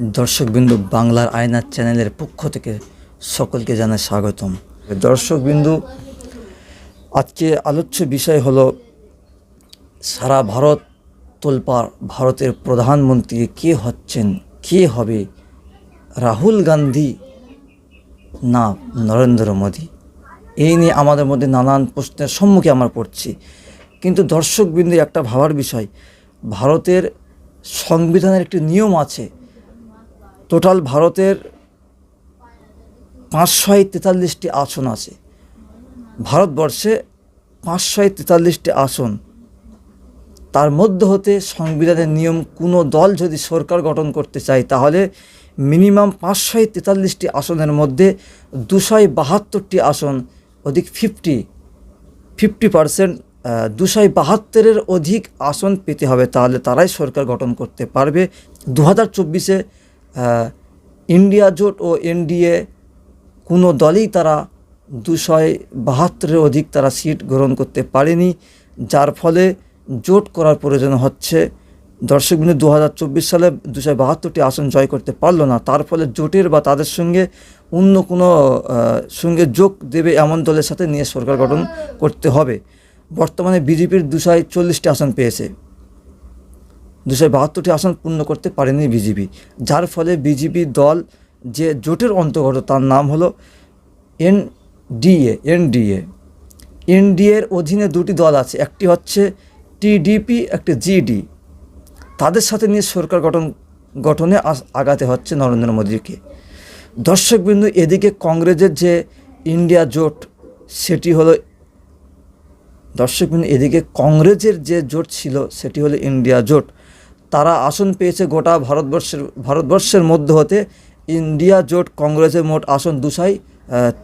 দর্শকবিন্দু বাংলার আয়নার চ্যানেলের পক্ষ থেকে সকলকে জানাই স্বাগতম। দর্শকবিন্দু, আজকে আলোচ্য বিষয় হলো সারা ভারত তোলপাড় ভারতের প্রধানমন্ত্রী কে হচ্ছেন, কে হবে? রাহুল গান্ধী না নরেন্দ্র মোদী? এই নিয়ে আমাদের মধ্যে নানান প্রশ্নের সম্মুখে আমরা পড়ছি। কিন্তু দর্শকবৃন্দের একটা ভাবার বিষয়, ভারতের সংবিধানের একটি নিয়ম আছে টোটাল ভারতের পাঁচশোয় তেতাল্লিশটি আসন আছে। ভারতবর্ষে পাঁচশোয় তেতাল্লিশটি আসন। তার মধ্যে হতে সংবিধানের নিয়ম কোনো দল যদি সরকার গঠন করতে চায়, তাহলে মিনিমাম পাঁচশোয় তেতাল্লিশটি আসনের মধ্যে দুশোয় বাহাত্তরটি আসন, অধিক ফিফটি ফিফটি পার্সেন্ট দুশোয় বাহাত্তরের অধিক আসন পেতে হবে, তাহলে তারাই সরকার গঠন করতে পারবে। দু হাজার চব্বিশে ইন্ডিয়া জোট ও এনডিএ কোনো দলই তারা দুশয় বাহাত্তরের অধিক তারা সিট গ্রহণ করতে পারেনি, যার ফলে জোট করার প্রয়োজন হচ্ছে। দর্শকবিন্দু দু হাজার চব্বিশ সালে দুশো বাহাত্তরটি আসন জয় করতে পারল না, তার ফলে জোটের বা তাদের সঙ্গে অন্য কোনো সঙ্গে যোগ দেবে এমন দলের সাথে নিয়ে সরকার গঠন করতে হবে। বর্তমানে বিজেপির দুশোয় চল্লিশটি আসন পেয়েছে। দুশো বাহাত্তরটি আসন পূর্ণ করতে পারেনি বিজেপি যার ফলে বিজেপি দল যে জোটের অন্তর্গত তার নাম হলো এনডিএ এনডিএ। এনডিএর অধীনে দুটি দল আছে, একটি হচ্ছে টিডিপি, একটি জিডি। তাদের সাথে নিয়ে সরকার গঠন, গঠনে আগাতে হচ্ছে নরেন্দ্র মোদীকে। দর্শকবিন্দু, এদিকে কংগ্রেসের যে ইন্ডিয়া জোট, সেটি হলো, দর্শকবিন্দু, এদিকে কংগ্রেসের যে জোট ছিল, সেটি হলো ইন্ডিয়া জোট। তারা আসন পেয়েছে গোটা ভারতবর্ষের ভারতবর্ষের মধ্যে হতে। ইন্ডিয়া জোট কংগ্রেসের মোট আসন দুশাই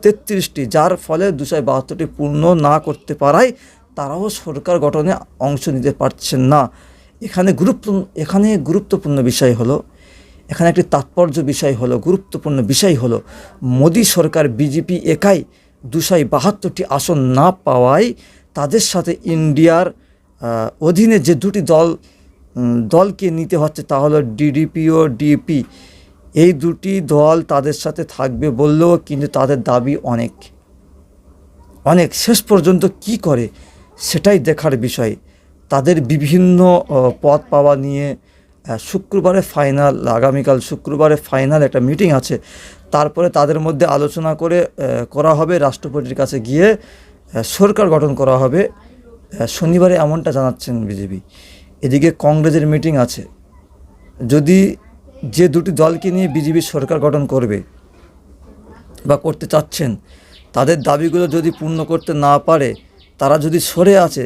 তেত্রিশটি, যার ফলে দুশাই বাহাত্তরটি পূর্ণ না করতে পারায় তারাও সরকার গঠনে অংশ নিতে পারছেন না। এখানে গুরুত্ব এখানে গুরুত্বপূর্ণ বিষয় হলো, এখানে একটি তাৎপর্য বিষয় হলো, গুরুত্বপূর্ণ বিষয় হলো, মোদী সরকার বিজেপি একাই দুশাই বাহাত্তরটি আসন না পাওয়ায় তাদের সাথে ইন্ডিয়ার অধীনে যে দুটি দল দলকে নিতে হচ্ছে, তা হলো ডিডিপি ও ডিপি এই দুটি দল তাদের সাথে থাকবে বললেও কিন্তু তাদের দাবি অনেক। অনেক। শেষ পর্যন্ত কি করে সেটাই দেখার বিষয়। তাদের বিভিন্ন পদ পাওয়া নিয়ে শুক্রবারে ফাইনাল আগামীকাল শুক্রবারে ফাইনাল একটা মিটিং আছে। তারপরে তাদের মধ্যে আলোচনা করে করা হবে, রাষ্ট্রপতির কাছে গিয়ে সরকার গঠন করা হবে। শনিবারে এমনটা জানাচ্ছেন বিজেপি। এদিকে কংগ্রেসের মিটিং আছে। যদি যে দুটি দলকে নিয়ে বিজেপি সরকার গঠন করবে বা করতে চাচ্ছেন, তাদের দাবিগুলো যদি পূর্ণ করতে না পারে, তারা যদি সরে আছে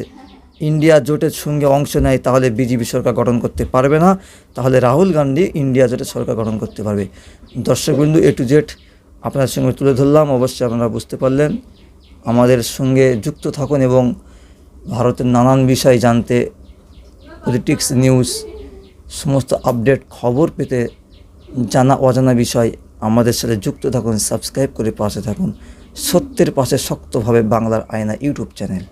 ইন্ডিয়া জোটের সঙ্গে অংশ নেয়, তাহলে বিজেপি সরকার গঠন করতে পারবে না। তাহলে রাহুল গান্ধী ইন্ডিয়া জোটের সরকার গঠন করতে পারবে। দর্শকবিন্দু এ টু জেড আপনার সঙ্গে তুলে ধরলাম। অবশ্যই আপনারা বুঝতে পারলেন। আমাদের সঙ্গে যুক্ত থাকুন এবং ভারতের নানান বিষয় জানতে পলিটিক্স নিউজ সমস্ত আপডেট খবর পেতে জানা অজানা বিষয় আমাদের সাথে যুক্ত থাকুন সাবস্ক্রাইব করে পাশে থাকুন। সত্যের পাশে শক্তভাবে বাংলার আয়না ইউটিউব চ্যানেল।